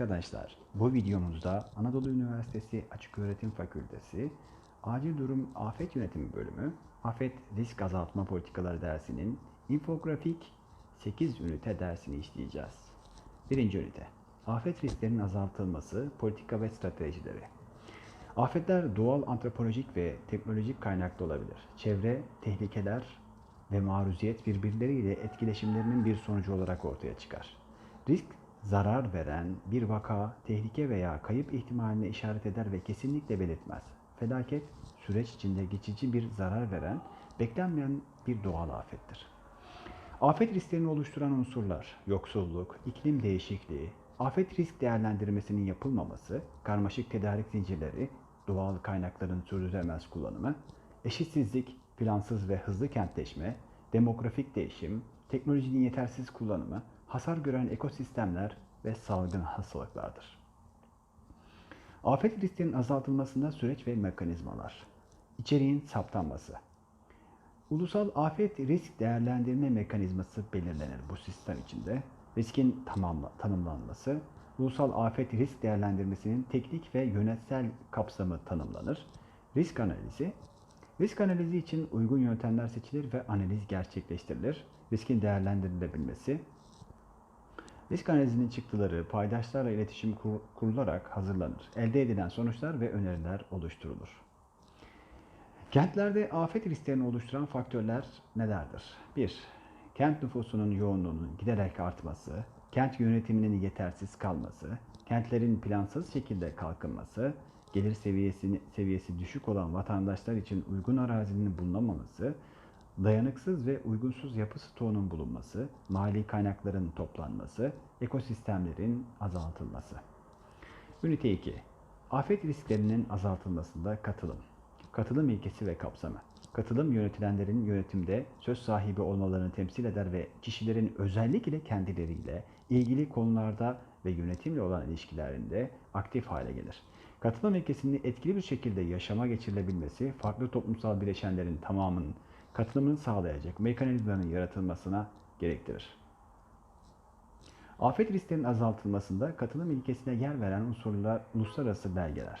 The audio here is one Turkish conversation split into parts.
Arkadaşlar bu videomuzda Anadolu Üniversitesi Açıköğretim Fakültesi Acil Durum Afet Yönetimi Bölümü Afet Risk Azaltma Politikaları dersinin infografik 8 ünite dersini işleyeceğiz. Birinci ünite Afet risklerinin azaltılması, politika ve stratejileri. Afetler doğal, antropolojik ve teknolojik kaynaklı olabilir. Çevre, tehlikeler ve maruziyet birbirleriyle etkileşimlerinin bir sonucu olarak ortaya çıkar. Risk, zarar veren bir vaka, tehlike veya kayıp ihtimaline işaret eder ve kesinlikle belirtmez. Felaket, süreç içinde geçici bir zarar veren, beklenmeyen bir doğal afettir. Afet risklerini oluşturan unsurlar, yoksulluk, iklim değişikliği, afet risk değerlendirmesinin yapılmaması, karmaşık tedarik zincirleri, doğal kaynakların sürdürülemez kullanımı, eşitsizlik, plansız ve hızlı kentleşme, demografik değişim, teknolojinin yetersiz kullanımı, hasar gören ekosistemler ve salgın hastalıklardır. Afet risklerinin azaltılmasında süreç ve mekanizmalar. İçeriğin saptanması. Ulusal afet risk değerlendirme mekanizması belirlenir bu sistem içinde. Riskin tamamla, tanımlanması, ulusal afet risk değerlendirmesinin teknik ve yönetsel kapsamı tanımlanır. Risk analizi, risk analizi için uygun yöntemler seçilir ve analiz gerçekleştirilir. Riskin değerlendirilebilmesi, risk analizinin çıktıları paydaşlarla iletişim kur, kurularak hazırlanır. Elde edilen sonuçlar ve öneriler oluşturulur. Kentlerde afet risklerini oluşturan faktörler nelerdir? 1. Kent nüfusunun yoğunluğunun giderek artması, kent yönetiminin yetersiz kalması, kentlerin plansız şekilde kalkınması, gelir seviyesi, seviyesi düşük olan vatandaşlar için uygun arazinin bulunamaması, dayanıksız ve uygunsuz yapı stoğunun bulunması, mali kaynakların toplanması, ekosistemlerin azaltılması. Ünite 2. Afet risklerinin azaltılmasında katılım. Katılım ilkesi ve kapsamı. Katılım yönetilenlerin yönetimde söz sahibi olmalarını temsil eder ve kişilerin özellikle kendileriyle ilgili konularda ve yönetimle olan ilişkilerinde aktif hale gelir. Katılım ilkesini etkili bir şekilde yaşama geçirilebilmesi, farklı toplumsal bileşenlerin tamamının katılımını sağlayacak mekanizmanın yaratılmasına gerektirir. Afet risklerinin azaltılmasında katılım ilkesine yer veren unsurlar uluslararası belgeler.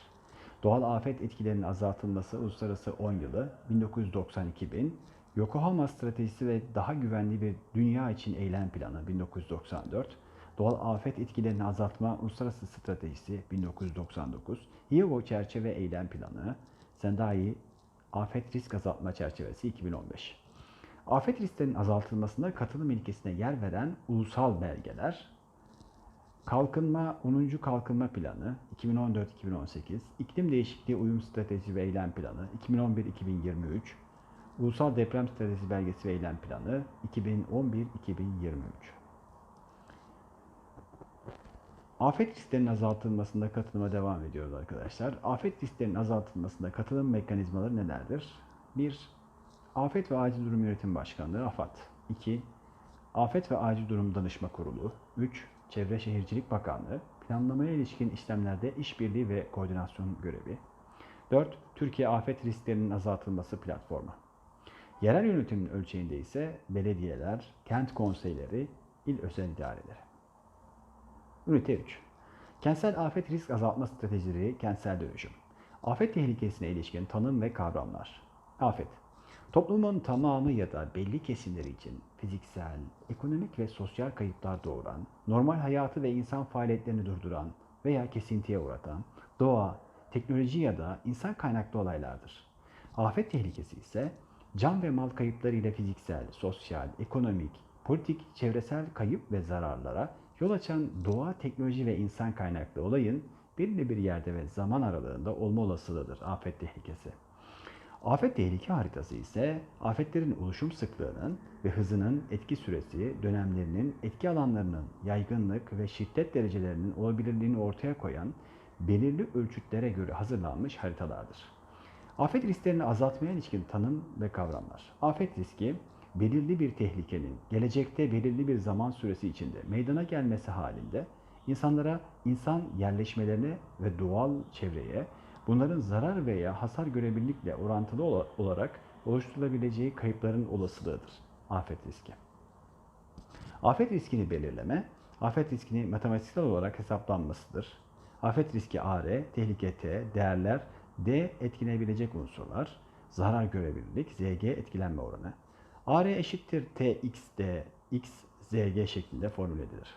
Doğal afet etkilerinin azaltılması uluslararası 10 yılı 1992 Yokohama Stratejisi ve Daha Güvenli Bir Dünya için Eylem Planı 1994, Doğal Afet Etkilerini Azaltma Uluslararası Stratejisi 1999, Hyogo Çerçeve Eylem Planı, Sendai Afet Risk Azaltma Çerçevesi 2015. Afet risklerinin azaltılmasında katılım ilkesine yer veren ulusal belgeler, Kalkınma 10. Kalkınma Planı 2014-2018, İklim Değişikliği Uyum Stratejisi ve Eylem Planı 2011-2023, Ulusal Deprem Stratejisi Belgesi ve Eylem Planı 2011-2023. Afet risklerinin azaltılmasında katılıma devam ediyoruz arkadaşlar. Afet risklerinin azaltılmasında katılım mekanizmaları nelerdir? 1. Afet ve Acil Durum Yönetim Başkanlığı AFAD 2. Afet ve Acil Durum Danışma Kurulu 3. Çevre Şehircilik Bakanlığı planlamaya ilişkin işlemlerde işbirliği ve koordinasyon görevi 4. Türkiye Afet Risklerinin Azaltılması Platformu Yerel yönetimin ölçeğinde ise belediyeler, kent konseyleri, il özel idareleri. Ünite 3. Kentsel afet risk azaltma stratejileri, kentsel dönüşüm. Afet tehlikesine ilişkin tanım ve kavramlar. Afet. Toplumun tamamı ya da belli kesimleri için fiziksel, ekonomik ve sosyal kayıplar doğuran, normal hayatı ve insan faaliyetlerini durduran veya kesintiye uğratan, doğa, teknoloji ya da insan kaynaklı olaylardır. Afet tehlikesi ise can ve mal kayıpları ile fiziksel, sosyal, ekonomik, politik, çevresel kayıp ve zararlara yol açan doğa, teknoloji ve insan kaynaklı olayın belirli bir yerde ve zaman aralığında olma olasılığıdır afet tehlikesi. Afet tehlike haritası ise afetlerin oluşum sıklığının ve hızının etki süresi, dönemlerinin, etki alanlarının yaygınlık ve şiddet derecelerinin olabilirliğini ortaya koyan belirli ölçütlere göre hazırlanmış haritalardır. Afet risklerini azaltmaya ilişkin tanım ve kavramlar. Afet riski, belirli bir tehlikenin gelecekte belirli bir zaman süresi içinde meydana gelmesi halinde insanlara, insan yerleşmelerine ve doğal çevreye bunların zarar veya hasar görebilirlikle orantılı olarak oluşturulabileceği kayıpların olasılığıdır. Afet riski. Afet riskini belirleme, Afet riskini matematiksel olarak hesaplanmasıdır. Afet riski AR, tehlike T, değerler D etkilenebilecek unsurlar, zarar görebilirlik, ZG etkilenme oranı. AR eşittir TXD, X, ZG şeklinde formüle edilir.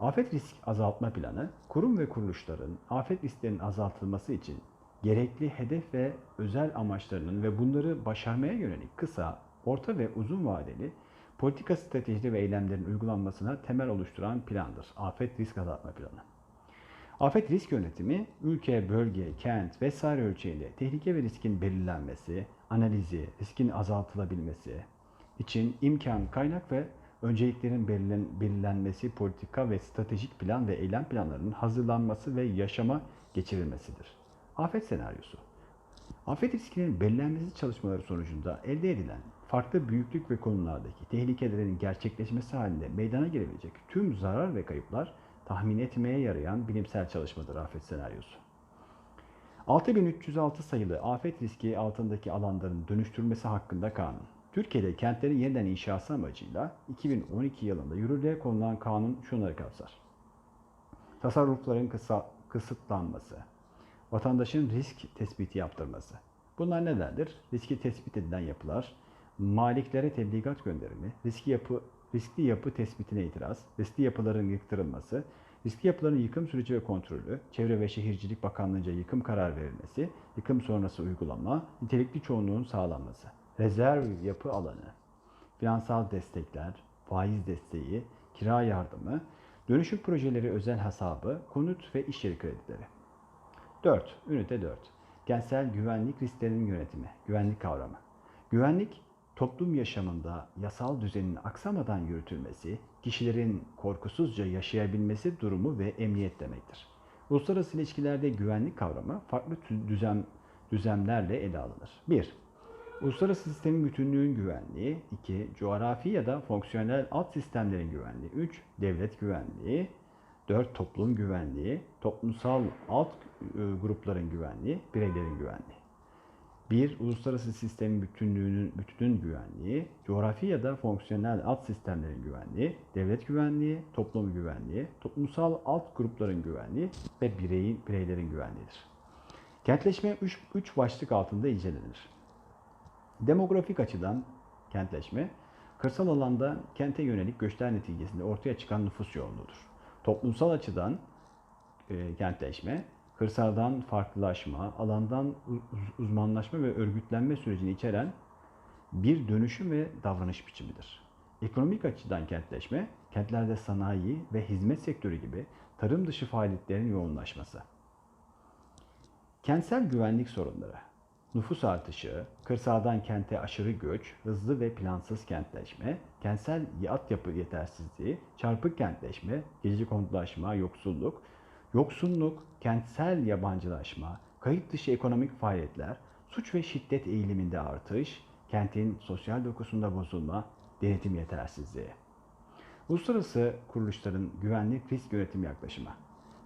Afet risk azaltma planı, kurum ve kuruluşların afet risklerinin azaltılması için gerekli hedef ve özel amaçlarının ve bunları başarmaya yönelik kısa, orta ve uzun vadeli politika stratejileri ve eylemlerin uygulanmasına temel oluşturan plandır. Afet risk azaltma planı. Afet risk yönetimi, ülke, bölge, kent vesaire ölçeğiyle tehlike ve riskin belirlenmesi, analizi, riskin azaltılabilmesi için imkan, kaynak ve önceliklerin belirlen, belirlenmesi, politika ve stratejik plan ve eylem planlarının hazırlanması ve yaşama geçirilmesidir. Afet senaryosu Afet riskinin belirlenmesi çalışmaları sonucunda elde edilen farklı büyüklük ve konumlardaki tehlikelerin gerçekleşmesi halinde meydana gelebilecek tüm zarar ve kayıplar tahmin etmeye yarayan bilimsel çalışmadır afet senaryosu. 6306 sayılı afet riski altındaki alanların dönüştürülmesi hakkında kanun. Türkiye'de kentlerin yeniden inşası amacıyla 2012 yılında yürürlüğe konulan kanun şunları kapsar. Tasarrufların kısa, kısıtlanması, vatandaşın risk tespiti yaptırması. Bunlar nelerdir? Riski tespit edilen yapılar, maliklere tebligat gönderimi, riski yapı, riskli yapı tespitine itiraz, riskli yapıların yıktırılması, riskli yapıların yıkım süreci ve kontrolü, Çevre ve Şehircilik Bakanlığı'nca yıkım karar verilmesi, yıkım sonrası uygulama, nitelikli çoğunluğun sağlanması, rezerv yapı alanı, finansal destekler, faiz desteği, kira yardımı, dönüşüm projeleri özel hesabı, konut ve iş yeri kredileri. 4. Ünite 4. Kentsel güvenlik risklerinin yönetimi, güvenlik kavramı. Güvenlik, toplum yaşamında yasal düzenin aksamadan yürütülmesi, kişilerin korkusuzca yaşayabilmesi durumu ve emniyet demektir. Uluslararası ilişkilerde güvenlik kavramı farklı düzem, düzemlerle ele alınır. 1. Uluslararası sistemin bütünlüğün güvenliği. 2. Coğrafi ya da fonksiyonel alt sistemlerin güvenliği. 3. Devlet güvenliği. 4. Toplum güvenliği. Toplumsal alt grupların güvenliği. Bireylerin güvenliği. 1. Uluslararası sistemin bütünlüğünün bütünün güvenliği, coğrafi ya da fonksiyonel alt sistemlerin güvenliği, devlet güvenliği, toplum güvenliği, toplumsal alt grupların güvenliği ve bireyin, bireylerin güvenliğidir. Kentleşme 3 başlık altında incelenir. Demografik açıdan kentleşme, kırsal alanda kente yönelik göçler neticesinde ortaya çıkan nüfus yoğunluğudur. Toplumsal açıdan e, kentleşme, kırsaldan farklılaşma, alandan uzmanlaşma ve örgütlenme sürecini içeren bir dönüşüm ve davranış biçimidir. Ekonomik açıdan kentleşme, kentlerde sanayi ve hizmet sektörü gibi tarım dışı faaliyetlerin yoğunlaşması. Kentsel güvenlik sorunları, nüfus artışı, kırsaldan kente aşırı göç, hızlı ve plansız kentleşme, kentsel altyapı yetersizliği, çarpık kentleşme, gece konutlaşma, yoksulluk, Yoksunluk, kentsel yabancılaşma, kayıt dışı ekonomik faaliyetler, suç ve şiddet eğiliminde artış, kentin sosyal dokusunda bozulma, denetim yetersizliği. Uluslararası kuruluşların güvenlik risk yönetim yaklaşımı,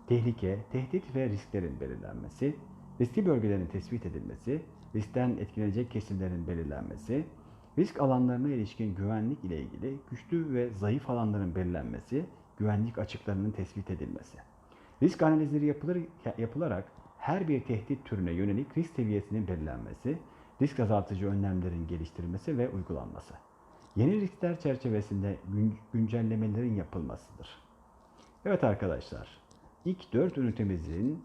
tehlike, tehdit ve risklerin belirlenmesi, riskli bölgelerin tespit edilmesi, riskten etkilenecek kesimlerin belirlenmesi, risk alanlarına ilişkin güvenlik ile ilgili güçlü ve zayıf alanların belirlenmesi, güvenlik açıklarının tespit edilmesi. Risk analizleri yapılır, yapılarak her bir tehdit türüne yönelik risk seviyesinin belirlenmesi, risk azaltıcı önlemlerin geliştirilmesi ve uygulanması. Yeni riskler çerçevesinde gün, güncellemelerin yapılmasıdır. Evet arkadaşlar, ilk 4 ünitemizin